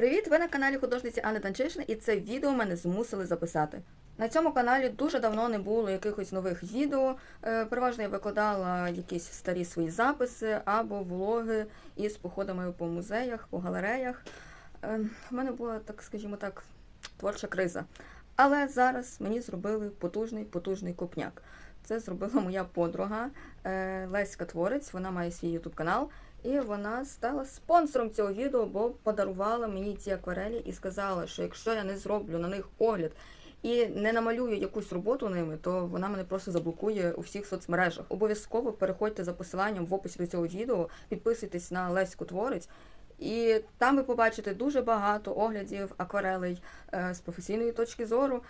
Привіт! Ви на каналі художниці Анни Данчишин, і це відео мене змусили записати. На цьому каналі дуже давно не було якихось нових відео. Е, Переважно я викладала якісь старі свої записи або влоги із походами по музеях, по галереях. Е, У мене була, так скажімо так, творча криза. Але зараз мені зробили потужний, потужний копняк. Це зробила моя подруга е, Леська Творець. Вона має свій ютуб канал. І вона стала спонсором цього відео, бо подарувала мені ці акварелі і сказала, що якщо я не зроблю на них огляд і не намалюю якусь роботу ними, то вона мене просто заблокує у всіх соцмережах. Обов'язково переходьте за посиланням в описі до цього відео, підписуйтесь на Леську Творець. І там ви побачите дуже багато оглядів акварелей е, з професійної точки зору.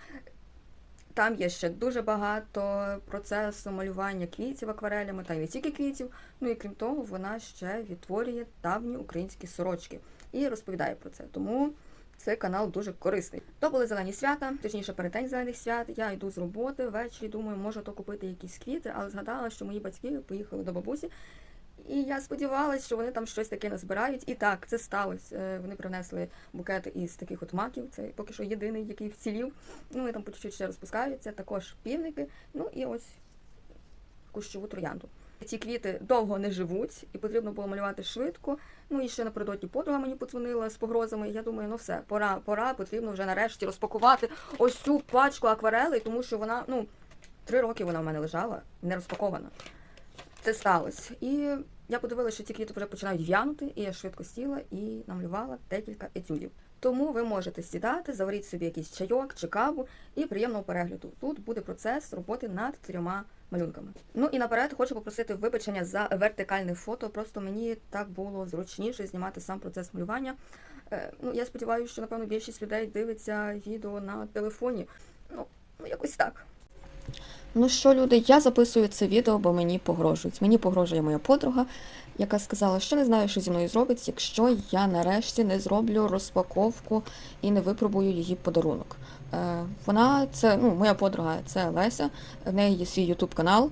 Там є ще дуже багато процесу малювання квітів акварелями, та й не тільки квітів. Ну і крім того, вона ще відтворює давні українські сорочки і розповідає про це. Тому цей канал дуже корисний. То були зелені свята, точніше перед зелених свят. Я йду з роботи ввечері, думаю, можу то купити якісь квіти, але згадала, що мої батьки поїхали до бабусі. І я сподівалася, що вони там щось таке назбирають. І так, це сталося. Е, Вони принесли букети із таких от маків. Це поки що єдиний, який вцілів. Ну, вони там по чуть-чуть ще розпускаються. Також півники. Ну і ось кущову троянду. Ці квіти довго не живуть, і потрібно було малювати швидко. Ну і ще напередодні подруга мені подзвонила з погрозами. Я думаю, ну все, пора, пора, потрібно вже нарешті розпакувати ось цю пачку акварелей, тому що вона, ну, три роки вона в мене лежала, не розпакована. Це сталося. І я подивилася, що ці квіти вже починають в'янути, і я швидко сіла і намалювала декілька етюдів. Тому ви можете сідати, заваріть собі якийсь чайок чи каву і приємного перегляду. Тут буде процес роботи над трьома малюнками. Ну і наперед хочу попросити вибачення за вертикальне фото. Просто мені так було зручніше знімати сам процес малювання. Е, ну я сподіваюся, що напевно більшість людей дивиться відео на телефоні. Ну, ну якось так. Ну що, люди, я записую це відео, бо мені погрожують. Мені погрожує моя подруга, яка сказала, що не знаю, що зі мною зробить, якщо я нарешті не зроблю розпаковку і не випробую її подарунок. Е, вона це ну, моя подруга, це Леся. В неї є свій ютуб канал.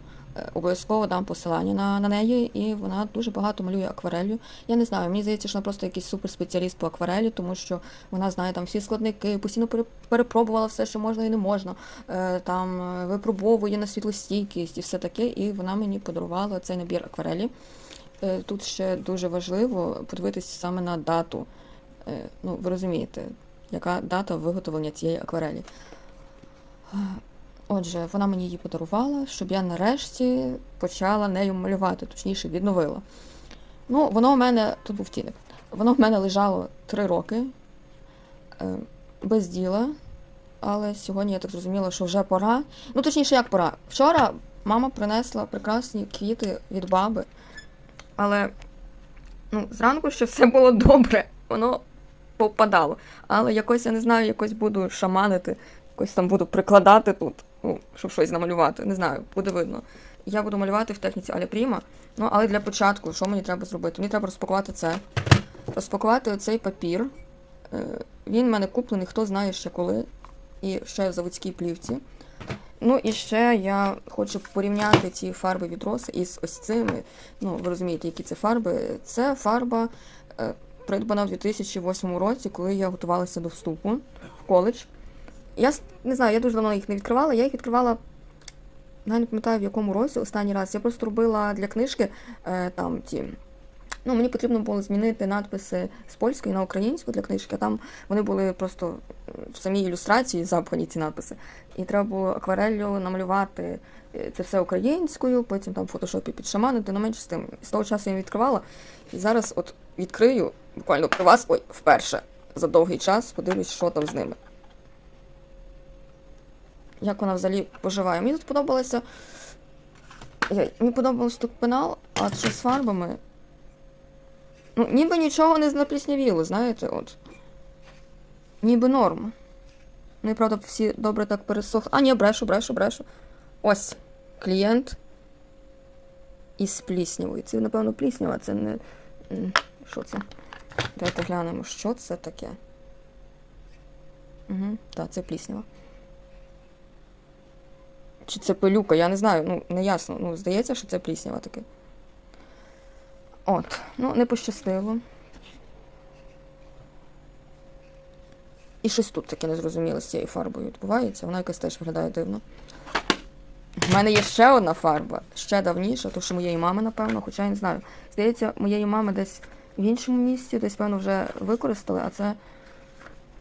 Обов'язково дам посилання на, на неї, і вона дуже багато малює акварелью. Я не знаю, мені здається, що вона просто якийсь суперспеціаліст по акварелі, тому що вона знає там всі складники, постійно перепробувала все, що можна і не можна. Е, Там е, випробовує на світлостійкість і все таке. І вона мені подарувала цей набір акварелі. Е, Тут ще дуже важливо подивитися саме на дату. Ну, ви розумієте, яка дата виготовлення цієї акварелі. Отже, вона мені її подарувала, щоб я нарешті почала нею малювати, точніше відновила. Ну, воно у мене, тут був тіник, воно в мене лежало три роки е, без діла, але сьогодні я так зрозуміла, що вже пора. Ну, точніше, як пора. Вчора мама принесла прекрасні квіти від баби, але ну, зранку ще все було добре, воно попадало. Але якось я не знаю, якось буду шаманити, якось там буду прикладати тут, ну, щоб щось намалювати. Не знаю, буде видно. Я буду малювати в техніці Аля Пріма. Ну, але для початку, що мені треба зробити? Мені треба розпакувати це. Розпакувати оцей папір. Е, Він в мене куплений, хто знає ще коли. І ще в заводській плівці. Ну і ще я хочу порівняти ці фарби від роси із ось цими. Ну, ви розумієте, які це фарби. Це фарба е, придбана в 2008 році, коли я готувалася до вступу в коледж. Я не знаю, я дуже давно їх не відкривала. Я їх відкривала, я не пам'ятаю в якому році останній раз. Я просто робила для книжки е, там ті. Ну, мені потрібно було змінити надписи з польської на українську для книжки, а там вони були просто в самій ілюстрації запхані ці надписи. І треба було аквареллю намалювати е, це все українською, потім там в фотошопі підшаманити, ну менше з тим. З того часу я не відкривала. І зараз от відкрию буквально при вас, ой, вперше за довгий час, подивлюсь, що там з ними. Як вона взагалі поживає. Мені тут подобалося. Мені подобався тут пенал, а що з фарбами. Ну, ніби нічого не запліснявіло, знаєте, от. Ніби норм. Ну і правда, всі добре так пересохли. А, ні, брешу, брешу, брешу. Ось клієнт із пліснявою. Це, напевно, пліснява, це не. Що це? Давайте глянемо, що це таке. Угу, так, це пліснява. Чи це пилюка, я не знаю, ну, не ясно. Ну, здається, що це пліснява таке. От, ну, не пощастило. І щось тут таке незрозуміле з цією фарбою відбувається. Вона якось теж виглядає дивно. У мене є ще одна фарба, ще давніша, то що моєї мами, напевно, хоча я не знаю. Здається, моєї мами десь в іншому місці, десь, певно, вже використали, а це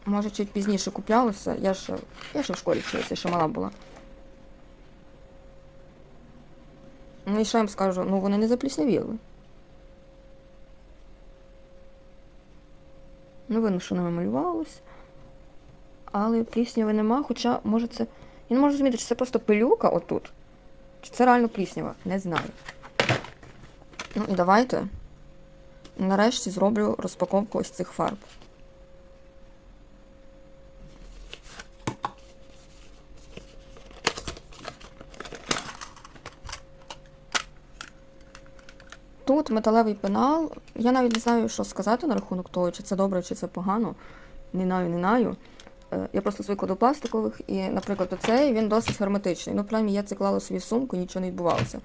може чуть пізніше куплялося. Я ще, я ще в школі вчилася, ще мала була. Ну і що я вам скажу, ну вони не запліснявіли. Не видно, що ними малювалось. Але плісняви нема, хоча, може, це. Я не можу зрозуміти, чи це просто пилюка отут. Чи це реально пліснява? Не знаю. Ну і давайте. Нарешті зроблю розпаковку ось цих фарб. Тут металевий пенал. Я навіть не знаю, що сказати на рахунок того, чи це добре, чи це погано. Не знаю, не знаю. Е, Я просто звикла до пластикових, і, наприклад, оцей він досить герметичний. Ну, принаймні, я це клала собі в сумку, нічого не відбувалося.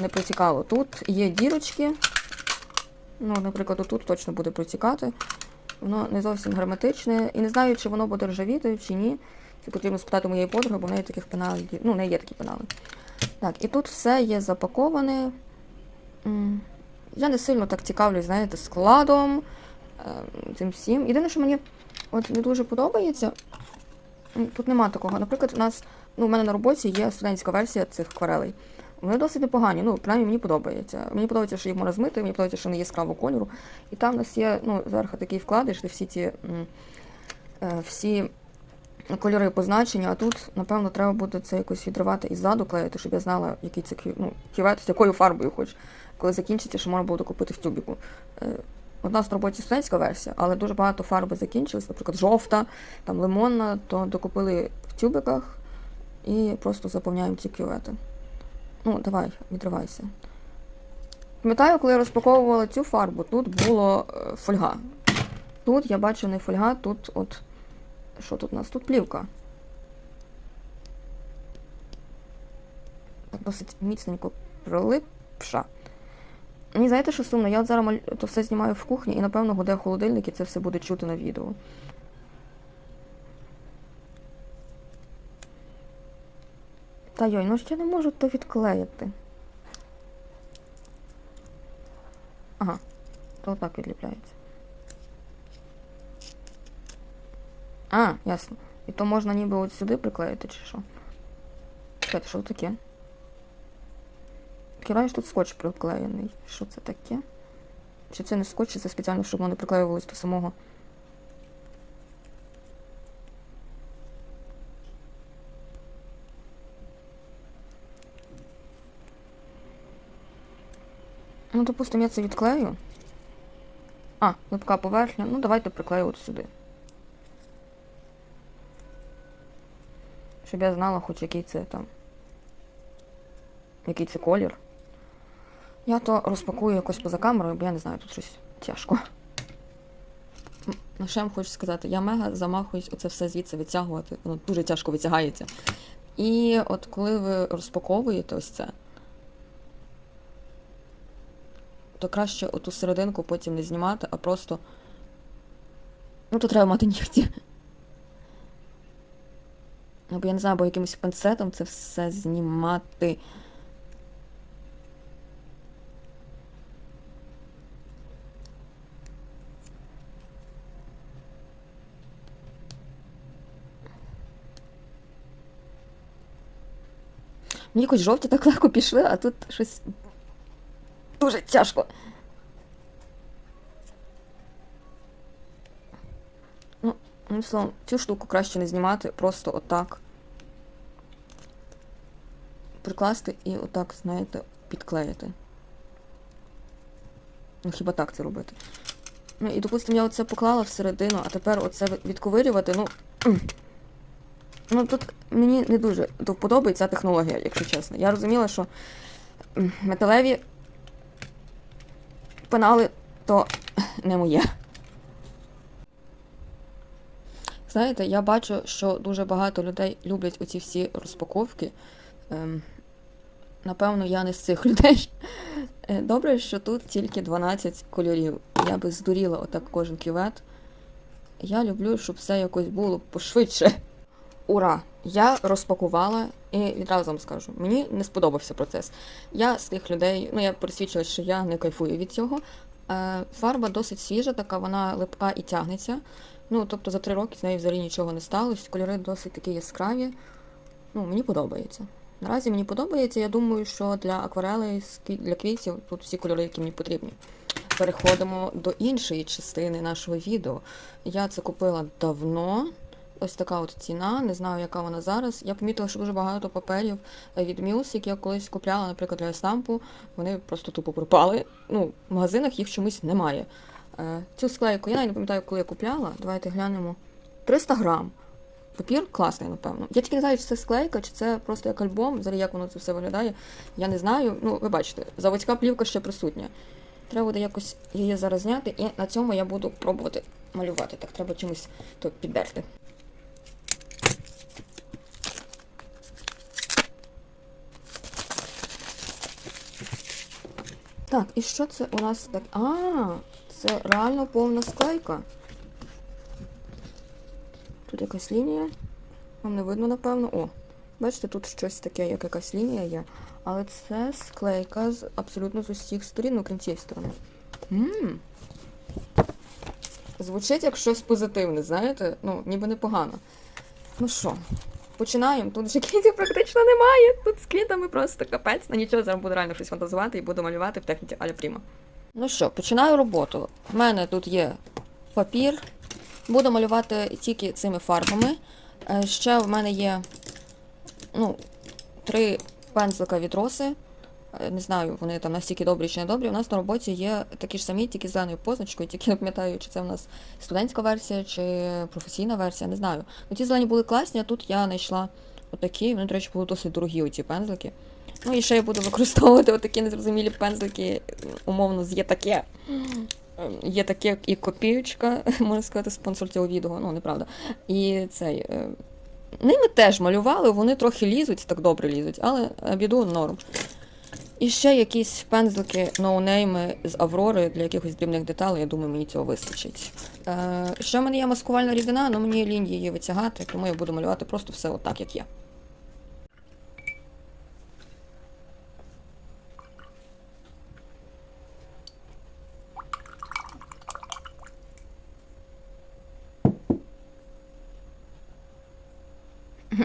Не протікало. Тут є дірочки. Ну, наприклад, отут точно буде протікати. Воно не зовсім герметичне. І не знаю, чи воно буде ржавіти, чи ні. Це потрібно спитати моєї подруги, бо в неї таких пеналів. Ну, в неї є такі пенали. Так, і тут все є запаковане. Я не сильно так цікавлюсь, знаєте, складом, е, цим всім. Єдине, що мені от не дуже подобається, тут нема такого. Наприклад, у нас, ну, у мене на роботі є студентська версія цих акварелей. Вони досить непогані, ну, принаймні мені подобається. Мені подобається, що їх можна змити, мені подобається, що вони яскравого кольору. І там у нас є, ну, зверху такий вкладиш, де всі ці е, всі кольори позначення, а тут, напевно, треба буде це якось відривати і ззаду клеїти, щоб я знала, який це кю- ну, кювет, з якою фарбою хоч. Коли закінчиться, що можна буде купити в тюбіку. Е, У нас на роботі студентська версія, але дуже багато фарби закінчилось, наприклад, жовта, там лимонна, то докупили в тюбиках і просто заповняємо ці кювети. Ну, давай, відривайся. Пам'ятаю, коли я розпаковувала цю фарбу, тут було е, фольга. Тут я бачу не фольга, тут от. Що тут у нас? Тут плівка. Так досить міцненько прилипша. Мені знаєте, що сумно? Я от зараз то все знімаю в кухні і, напевно, гуде холодильник, і це все буде чути на відео. Та йой, ну ще не можу то відклеїти. Ага, то отак відліпляється. А, ясно. І то можна ніби от сюди приклеїти, чи що? Чекайте, що таке? Враження, тут скотч приклеєний. Що це таке? Чи це не скотч, це спеціально, щоб воно приклеювалось до самого. Ну, допустимо, я це відклею. А, липка поверхня. Ну, давайте приклею от сюди. Щоб я знала, хоч який це там. Який це колір. Я то розпакую якось поза камерою, бо я не знаю, тут щось тяжко. М, Ну, я вам хочу сказати, я мега замахуюсь оце все звідси витягувати. Воно дуже тяжко витягається. І от коли ви розпаковуєте ось це, то краще оту серединку потім не знімати, а просто. Ну, то треба мати нігті. Ну, бо я не знаю, або якимось пинцетом це все знімати. Мені якось жовті так легко пішли, а тут щось дуже тяжко. Ну, ну, словом, цю штуку краще не знімати, просто отак. Прикласти і отак, знаєте, підклеїти. Ну, хіба так це робити? Ну, і, допустимо, я оце поклала всередину, а тепер оце відковирювати, ну. Ну, тут мені не дуже до вподоби ця технологія, якщо чесно. Я розуміла, що металеві пенали то не моє. Знаєте, я бачу, що дуже багато людей люблять оці всі розпаковки. Ем, напевно, я не з цих людей. Е, Добре, що тут тільки 12 кольорів. Я би здуріла отак кожен кювет. Я люблю, щоб все якось було пошвидше. Ура! Я розпакувала і відразу вам скажу, мені не сподобався процес. Я з тих людей, ну я пересвідчила, що я не кайфую від цього. Е, фарба досить свіжа, така вона липка і тягнеться. Ну, тобто за три роки з нею взагалі нічого не сталося. Кольори досить такі яскраві. Ну, мені подобається. Наразі мені подобається. Я думаю, що для акварелей для квітів тут всі кольори, які мені потрібні. Переходимо до іншої частини нашого відео. Я це купила давно. Ось така от ціна, не знаю, яка вона зараз. Я помітила, що дуже багато паперів е, від Muse, які я колись купляла, наприклад, для стампу, вони просто тупо пропали. Ну, в магазинах їх чомусь немає. Е, Цю склейку, я навіть не пам'ятаю, коли я купляла. Давайте глянемо. 300 грам. Папір класний, напевно. Я тільки не знаю, чи це склейка, чи це просто як альбом. Взагалі, як воно це все виглядає. Я не знаю. Ну, ви бачите, заводська плівка ще присутня. Треба буде якось її зараз зняти, і на цьому я буду пробувати малювати. Так, треба чимось то піддерти. Так, і що це у нас так? А, це реально повна склейка. Тут якась лінія. Вам не видно, напевно. О, бачите, тут щось таке, як якась лінія є. Але це склейка з абсолютно з усіх сторін, ну, крім цієї сторони. Ммм. Звучить як щось позитивне, знаєте? Ну, ніби непогано. Ну що, починаємо. Тут вже квітів практично немає. Тут з квітами просто капець. На нічого зараз буду реально щось фантазувати і буду малювати в техніці Аля Пріма. Ну що, починаю роботу. У мене тут є папір. Буду малювати тільки цими фарбами. Е, Ще в мене є ну, три пензлика від роси. Е, Не знаю, вони там настільки добрі чи не добрі. У нас на роботі є такі ж самі, тільки з зеленою позначкою, тільки не пам'ятаю, чи це в нас студентська версія, чи професійна версія, не знаю. Ну, ті зелені були класні, а тут я знайшла отакі. Вони, до речі, були досить дорогі оці пензлики. Ну і ще я буду використовувати отакі незрозумілі пензлики, умовно, з є таке. Ем, Є таке і копіючка, можна сказати, спонсор цього відео, ну неправда. І цей. е, Ними теж малювали, вони трохи лізуть, так добре лізуть, але е, біду норм. І ще якісь пензлики ноунейми з Аврори для якихось дрібних деталей, я думаю, мені цього вистачить. Е, ще в мене є маскувальна рідина, але мені лінь її витягати, тому я буду малювати просто все отак, як є.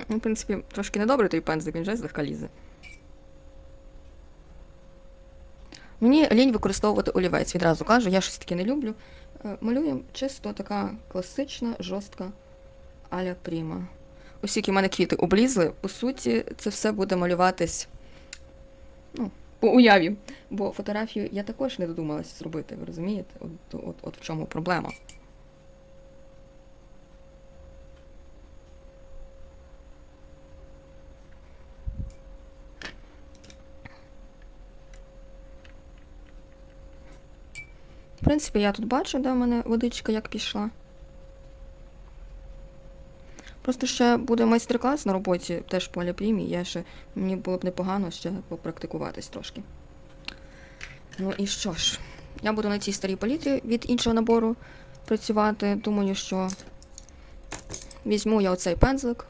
В принципі, трошки недобрий той пензлик, він вже злегка лізе. Мені лінь використовувати олівець, відразу кажу, я щось таке не люблю. Е, Малюємо чисто така класична, жорстка аля пріма. Оскільки в мене квіти облізли, по суті, це все буде малюватись ну, по уяві. Бо фотографію я також не додумалася зробити, ви розумієте? От, от, от в чому проблема. В принципі, я тут бачу, де в мене водичка як пішла. Просто ще буде майстер-клас на роботі теж по Аляпрімі. Я ще мені було б непогано ще попрактикуватись трошки. Ну і що ж, я буду на цій старій палітрі від іншого набору працювати. Думаю, що візьму я оцей пензлик.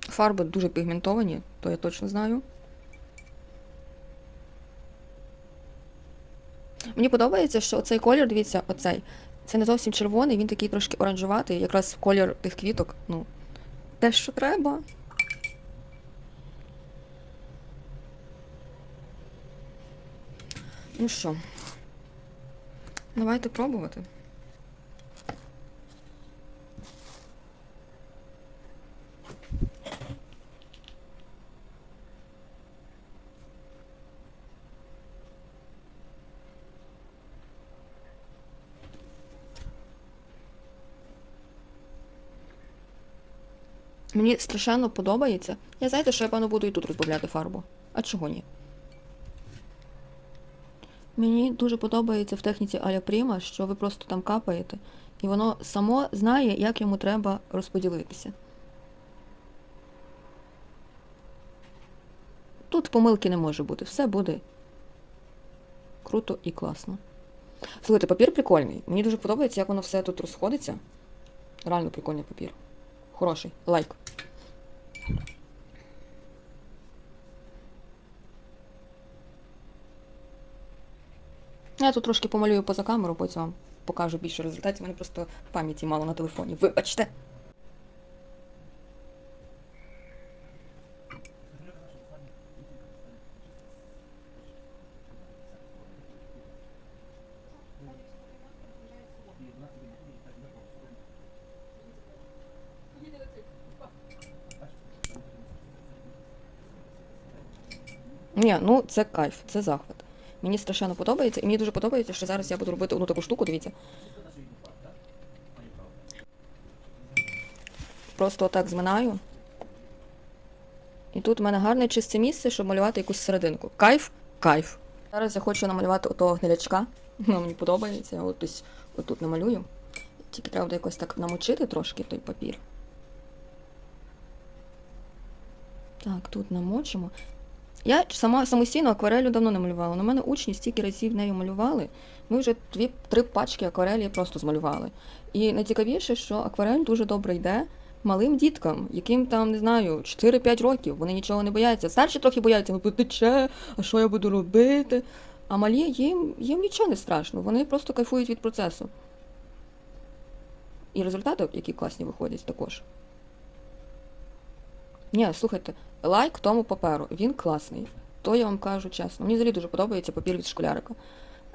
Фарби дуже пігментовані, то я точно знаю. Мені подобається, що цей колір, дивіться, оцей. Це не зовсім червоний, він такий трошки оранжуватий, якраз колір тих квіток. Ну, те, що треба. Ну що, давайте пробувати. Мені страшенно подобається. Я знаєте, що я певно буду і тут розбавляти фарбу. А чого ні? Мені дуже подобається в техніці Аля Пріма, що ви просто там капаєте, і воно само знає, як йому треба розподілитися. Тут помилки не може бути. Все буде круто і класно. Слухайте, папір прикольний. Мені дуже подобається, як воно все тут розходиться. Реально прикольний папір. Хороший. Лайк. Я тут трошки помалюю поза камеру, потім вам покажу більше результатів. У мене просто пам'яті мало на телефоні. Вибачте. Ні, ну це кайф, це захват. Мені страшенно подобається, і мені дуже подобається, що зараз я буду робити одну таку штуку, дивіться. Просто отак зминаю. І тут в мене гарне чисте місце, щоб малювати якусь серединку. Кайф, кайф. Зараз я хочу намалювати отого гнилячка. Воно мені подобається. От ось отут намалюю. Тільки треба буде якось так намочити трошки той папір. Так, тут намочимо. Я сама самостійно акварелю давно не малювала. На мене учні стільки разів нею малювали. Ми вже дві-три пачки акварелі просто змалювали. І найцікавіше, що акварель дуже добре йде малим діткам, яким там, не знаю, 4-5 років. Вони нічого не бояться. Старші трохи бояться, ну потече, а що я буду робити? А малі їм, їм нічого не страшно, вони просто кайфують від процесу. І результати, які класні виходять також. Ні, слухайте, лайк тому паперу, він класний. То я вам кажу чесно. Мені взагалі дуже подобається папір від школярика.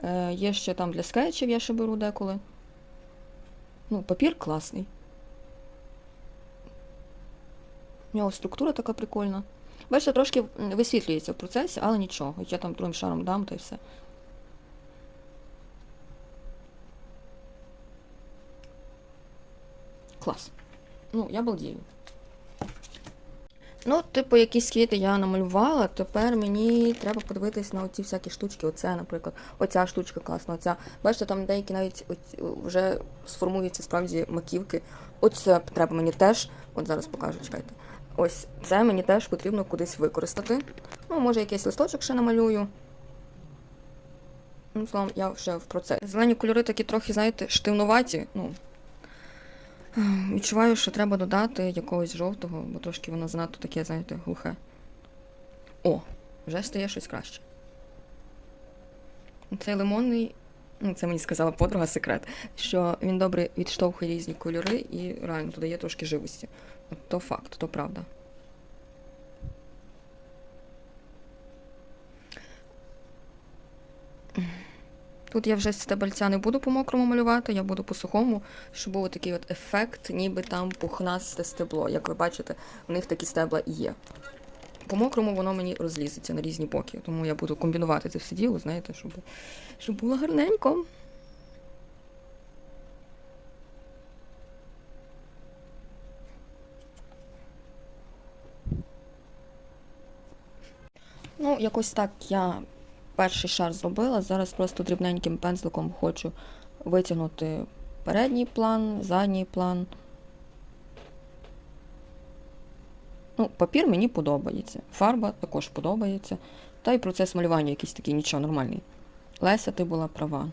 Е, є ще там для скетчів, я ще беру деколи. Ну, папір класний. У нього структура така прикольна. Бачите, трошки висвітлюється в процесі, але нічого. Я там другим шаром дам та й все. Клас. Ну, я балдію. Ну, типу, якісь квіти я намалювала, тепер мені треба подивитись на оці всякі штучки. Оце, наприклад, оця штучка класна, оця. Бачите, там деякі навіть оць- вже сформуються справді маківки. Оце треба мені теж, от зараз покажу, чекайте. Ось це мені теж потрібно кудись використати. Ну, може, якийсь листочок ще намалюю. Ну, словом, я вже в процесі. Зелені кольори такі трохи, знаєте, штивнуваті. Ну, Відчуваю, що треба додати якогось жовтого, бо трошки воно занадто таке, знаєте, глухе. О, вже стає щось краще. Цей лимонний, ну це мені сказала подруга секрет, що він добре відштовхує різні кольори і реально додає трошки живості. От то факт, то правда. Тут я вже стебельця не буду по мокрому малювати, я буду по сухому, щоб був такий от ефект, ніби там пухнасте стебло. Як ви бачите, в них такі стебла і є. По мокрому воно мені розлізеться на різні боки, тому я буду комбінувати це все діло, знаєте, щоб, щоб було гарненько. Ну, якось так я перший шар зробила. Зараз просто дрібненьким пензликом хочу витягнути передній план, задній план. Ну, папір мені подобається. Фарба також подобається. Та й процес малювання якийсь такий нічого нормальний. Леся, ти була права.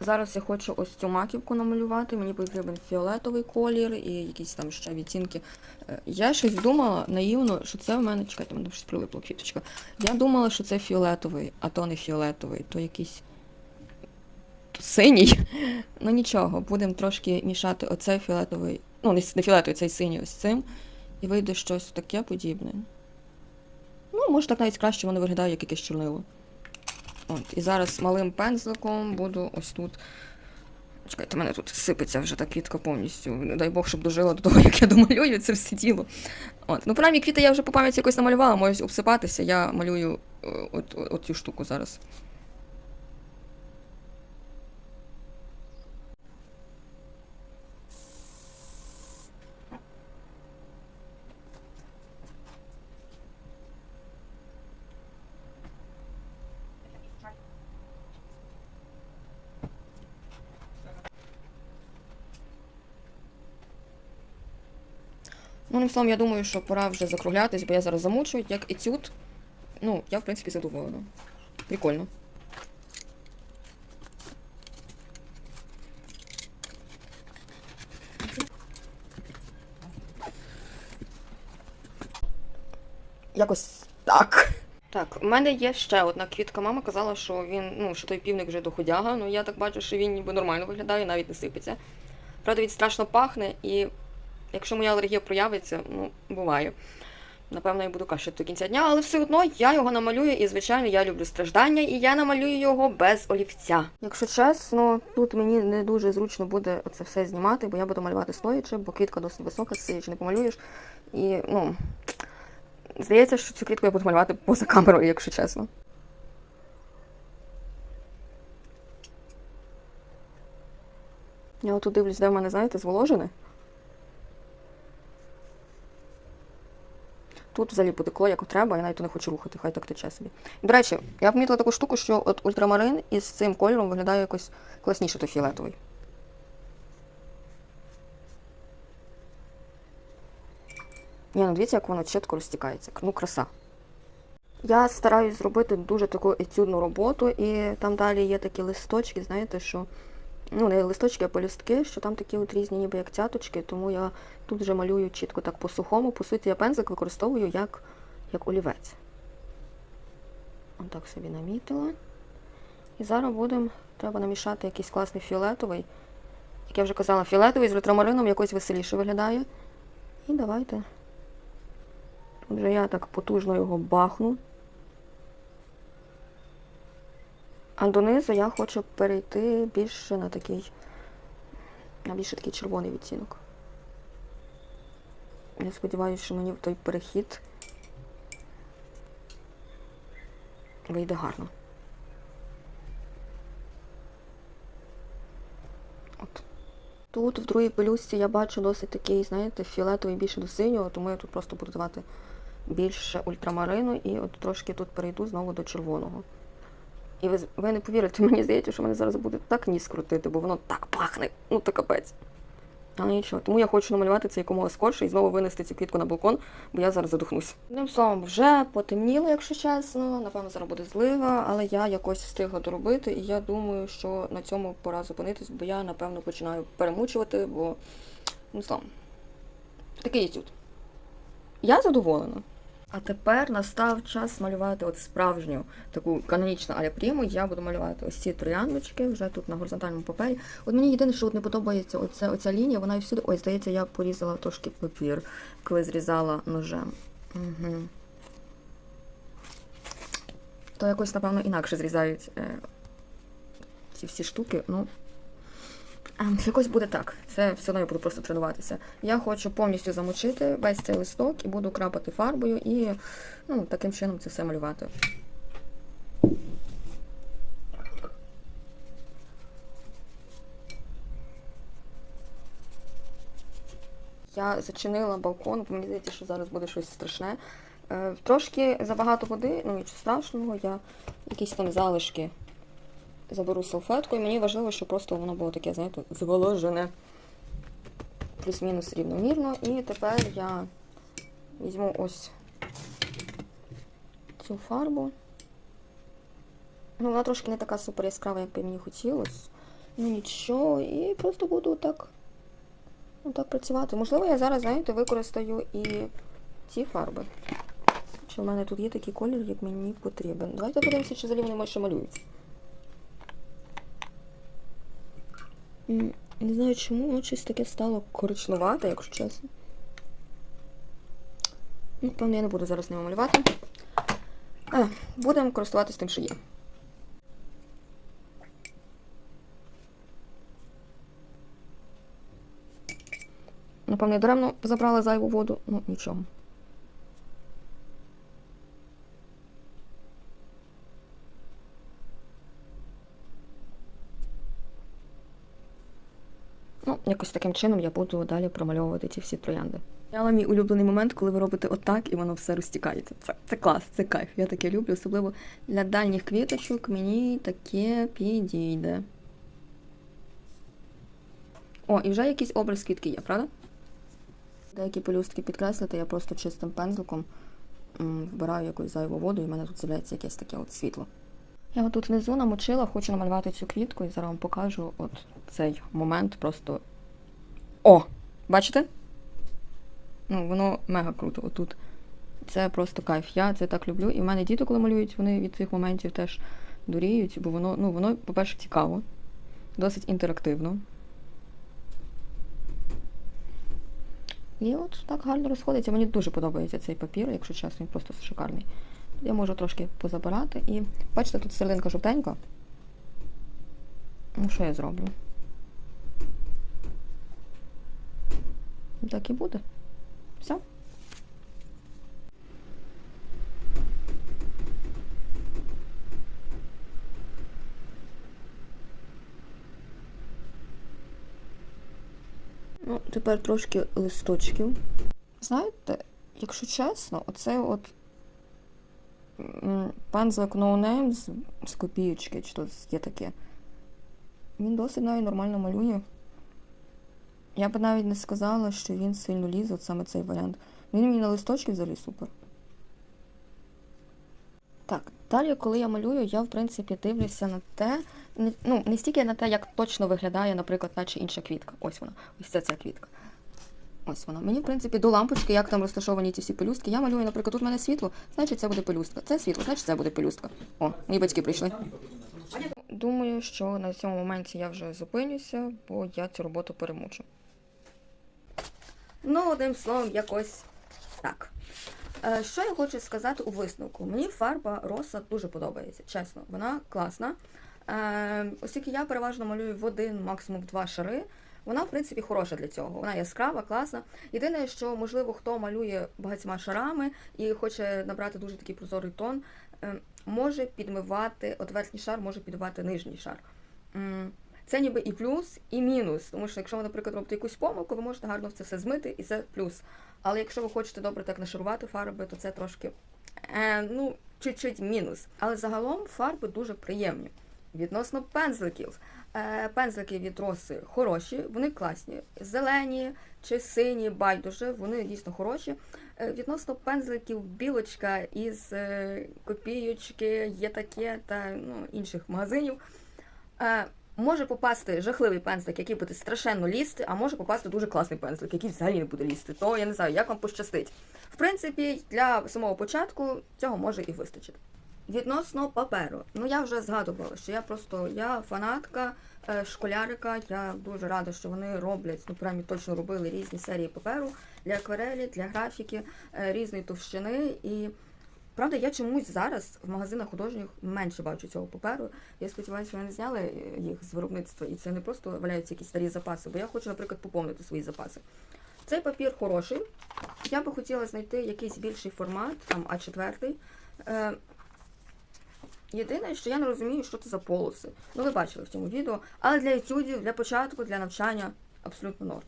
Зараз я хочу ось цю маківку намалювати. Мені потрібен фіолетовий колір і якісь там ще відтінки. Е, Я щось думала наївно, що це в мене. Чекайте, мене щось прилипло квіточка. Я думала, що це фіолетовий, а то не фіолетовий, то якийсь синій. Ну нічого, будемо трошки мішати оцей фіолетовий. Ну, не, фіолетовий, цей синій ось цим. І вийде щось таке подібне. Ну, може так навіть краще воно виглядає, як якесь чорнило. От, і зараз малим пензликом буду ось тут. Чекайте, мене тут сипеться вже та квітка повністю. Не дай Бог, щоб дожила до того, як я домалюю це все діло. От. Ну, принаймні, квіти я вже по пам'яті якось намалювала, можуть обсипатися. Я малюю оцю от, от, от цю штуку зараз. Одним словом, я думаю, що пора вже закруглятись, бо я зараз замучу, як етюд. ну, я в принципі задоволена. Прикольно. Якось так. Так, у мене є ще одна квітка. Мама казала, що він, ну, що той півник вже доходяга. Ну я так бачу, що він ніби нормально виглядає, навіть не сипеться. Правда, він страшно пахне, і якщо моя алергія проявиться, ну, буває. Напевно, я буду кашляти до кінця дня, але все одно я його намалюю, і, звичайно, я люблю страждання, і я намалюю його без олівця. Якщо чесно, тут мені не дуже зручно буде це все знімати, бо я буду малювати стоячи, бо квітка досить висока, сидячи не помалюєш. І, ну, здається, що цю квітку я буду малювати поза камерою, якщо чесно. Я отут дивлюсь, де в мене, знаєте, зволожене. Тут взагалі потекло, як треба, я навіть не хочу рухати, хай так тече собі. І, до речі, я помітила таку штуку, що от ультрамарин із цим кольором виглядає якось класніше, то фіолетовий. Ні, ну дивіться, як воно чітко розтікається. Ну, краса. Я стараюсь зробити дуже таку етюдну роботу, і там далі є такі листочки, знаєте, що. Ну, не листочки, а полюстки, що там такі от різні, ніби як цяточки, тому я тут вже малюю чітко так по-сухому. По суті, я пензик використовую як, як олівець. Отак собі намітила. І зараз будемо, треба намішати якийсь класний фіолетовий. Як я вже казала, фіолетовий з ультрамарином якось веселіше виглядає. І давайте. Тут вже я так потужно його бахну. А донизу я хочу перейти більше на такий, на більше такий червоний відтінок. Я сподіваюся, що мені той перехід вийде гарно. От. Тут в другій пелюстці я бачу досить такий, знаєте, фіолетовий більше до синього, тому я тут просто буду давати більше ультрамарину і от трошки тут перейду знову до червоного. І ви, ви не повірите, мені здається, що мене зараз буде так ніс крутити, бо воно так пахне, ну то капець. Але нічого, тому я хочу намалювати це якомога скорше і знову винести цю квітку на балкон, бо я зараз задухнусь. Одним словом, вже потемніло, якщо чесно. Напевно, зараз буде злива, але я якось встигла доробити, і я думаю, що на цьому пора зупинитись, бо я, напевно, починаю перемучувати, бо ну словом, такий етюд. Я задоволена. А тепер настав час малювати от справжню таку канонічну аля пріму. Я буду малювати ось ці трояндочки вже тут на горизонтальному папері. От мені єдине, що от не подобається оця, оця лінія, вона і всюди. Ой, здається, я порізала трошки папір, коли зрізала ножем. Угу. То якось, напевно, інакше зрізають е, ці всі штуки. Ну, Якось буде так. Це все одно я буду просто тренуватися. Я хочу повністю замочити весь цей листок і буду крапати фарбою і ну, таким чином це все малювати. Я зачинила балкон, бо мені здається, що зараз буде щось страшне. Е, трошки забагато води, ну нічого страшного, я якісь там залишки заберу салфетку, і мені важливо, щоб просто воно було таке, знаєте, зволожене плюс-мінус рівномірно. І тепер я візьму ось цю фарбу. Ну, вона трошки не така супер яскрава, як би мені хотілося. Ну нічого, і просто буду так, так працювати. Можливо, я зараз, знаєте, використаю і ці фарби. Чи в мене тут є такий колір, як мені потрібен. Давайте подивимося, чи взагалі вони майже малюються. Не знаю чому, воно щось таке стало коричнувате, якщо чесно. Ну, певно, я не буду зараз ними малювати. А, Будемо користуватися тим, що є. Напевно, я даремно забрала зайву воду, ну нічого. Ну, якось таким чином я буду далі промальовувати ці всі троянди. Я мій улюблений момент, коли ви робите отак і воно все розтікається. Це це клас, це кайф. Я таке люблю, особливо для дальніх квіточок мені таке підійде. О, і вже якийсь образ квітки є, правда? Деякі пелюстки підкреслити, я просто чистим пензликом вбираю якусь зайву воду, і в мене тут з'являється якесь таке от світло. Я от тут внизу намочила, хочу намалювати цю квітку і зараз вам покажу от цей момент просто. О! Бачите? Ну, воно мега круто отут. Це просто кайф. Я це так люблю. І в мене діти, коли малюють, вони від цих моментів теж дуріють, бо воно, ну, воно, по-перше, цікаво, досить інтерактивно. І от так гарно розходиться. Мені дуже подобається цей папір, якщо чесно, він просто шикарний. Я можу трошки позабирати і. Бачите, тут серединка жовтенька. Ну, що я зроблю? Так і буде. Все. Ну, тепер трошки листочків. Знаєте, якщо чесно, оце от пензлик No Name з, з копієчки, чи то є таке. Він досить навіть нормально малює. Я б навіть не сказала, що він сильно лізе, от саме цей варіант. Він мені на листочки взагалі супер. Так, далі, коли я малюю, я в принципі дивлюся на те, ну, не стільки на те, як точно виглядає, наприклад, та чи інша квітка. Ось вона, ось це ця квітка. Ось вона. Мені, в принципі, до лампочки, як там розташовані ці всі пелюстки. Я малюю, наприклад, тут в мене світло, значить це буде пелюстка. Це світло, значить це буде пелюстка. О, мої батьки прийшли. Думаю, що на цьому моменті я вже зупинюся, бо я цю роботу перемучу. Ну, одним словом, якось так. Е, Що я хочу сказати у висновку? Мені фарба роса дуже подобається, чесно, вона класна. Е, Оскільки я переважно малюю в один, максимум в два шари, вона, в принципі, хороша для цього. Вона яскрава, класна. Єдине, що, можливо, хто малює багатьма шарами і хоче набрати дуже такий прозорий тон, е, може підмивати, от верхній шар може підмивати нижній шар. Це ніби і плюс, і мінус. Тому що якщо ви, наприклад, робите якусь помилку, ви можете гарно це все змити, і це плюс. Але якщо ви хочете добре так нашарувати фарби, то це трошки е, ну, чуть-чуть мінус. Але загалом фарби дуже приємні. Відносно пензликів. Е, пензлики від роси хороші, вони класні. Зелені чи сині, байдуже, вони дійсно хороші. Е, відносно пензликів білочка із е, копійочки, є таке та ну, інших магазинів. Е, може попасти жахливий пензлик, який буде страшенно лізти, а може попасти дуже класний пензлик, який взагалі не буде лізти. То я не знаю, як вам пощастить. В принципі, для самого початку цього може і вистачити. Відносно паперу, ну я вже згадувала, що я просто я фанатка е, школярика. Я дуже рада, що вони роблять, ну прямо точно робили різні серії паперу для акварелі, для графіки е, різної товщини. І правда, я чомусь зараз в магазинах художніх менше бачу цього паперу. Я сподіваюся, вони зняли е, їх з виробництва, і це не просто валяються якісь старі запаси, бо я хочу, наприклад, поповнити свої запаси. Цей папір хороший. Я би хотіла знайти якийсь більший формат, там А4. Е, Єдине, що я не розумію, що це за полоси. Ну, ви бачили в цьому відео. Але для етюдів, для початку, для навчання абсолютно норм.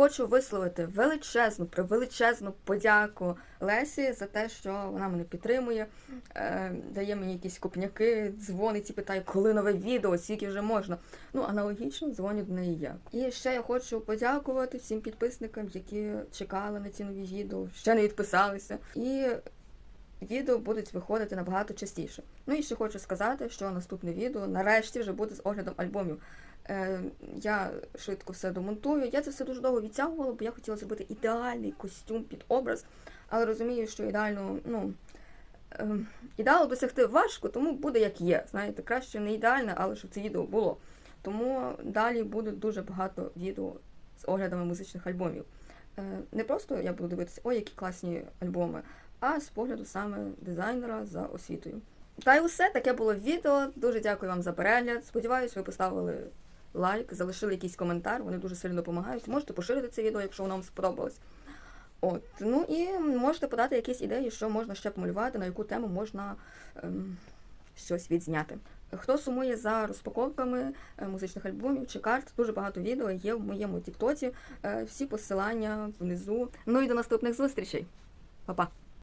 Хочу висловити величезну, превеличезну подяку Лесі за те, що вона мене підтримує, е, дає мені якісь купняки, дзвонить і питає, коли нове відео, скільки вже можна. Ну, аналогічно дзвоню до неї я. І ще я хочу подякувати всім підписникам, які чекали на ці нові відео, ще не відписалися. І відео будуть виходити набагато частіше. Ну і ще хочу сказати, що наступне відео нарешті вже буде з оглядом альбомів. Е, я швидко все домонтую. Я це все дуже довго відтягувала, бо я хотіла зробити ідеальний костюм під образ, але розумію, що ідеально, ну. е, Ідеалу досягти важко, тому буде як є. Знаєте, краще не ідеальне, але щоб це відео було. Тому далі буде дуже багато відео з оглядами музичних альбомів. Е, Не просто я буду дивитися, ой, які класні альбоми, а з погляду саме дизайнера за освітою. Та й усе таке було відео. Дуже дякую вам за перегляд. Сподіваюсь, ви поставили лайк, залишили якийсь коментар. Вони дуже сильно допомагають. Можете поширити це відео, якщо воно вам сподобалось. От, ну і можете подати якісь ідеї, що можна ще помалювати, на яку тему можна ем, щось відзняти. Хто сумує за розпаковками е, музичних альбомів чи карт, дуже багато відео є в моєму тіктоці. Е, всі посилання внизу. Ну і до наступних зустрічей. Па-па!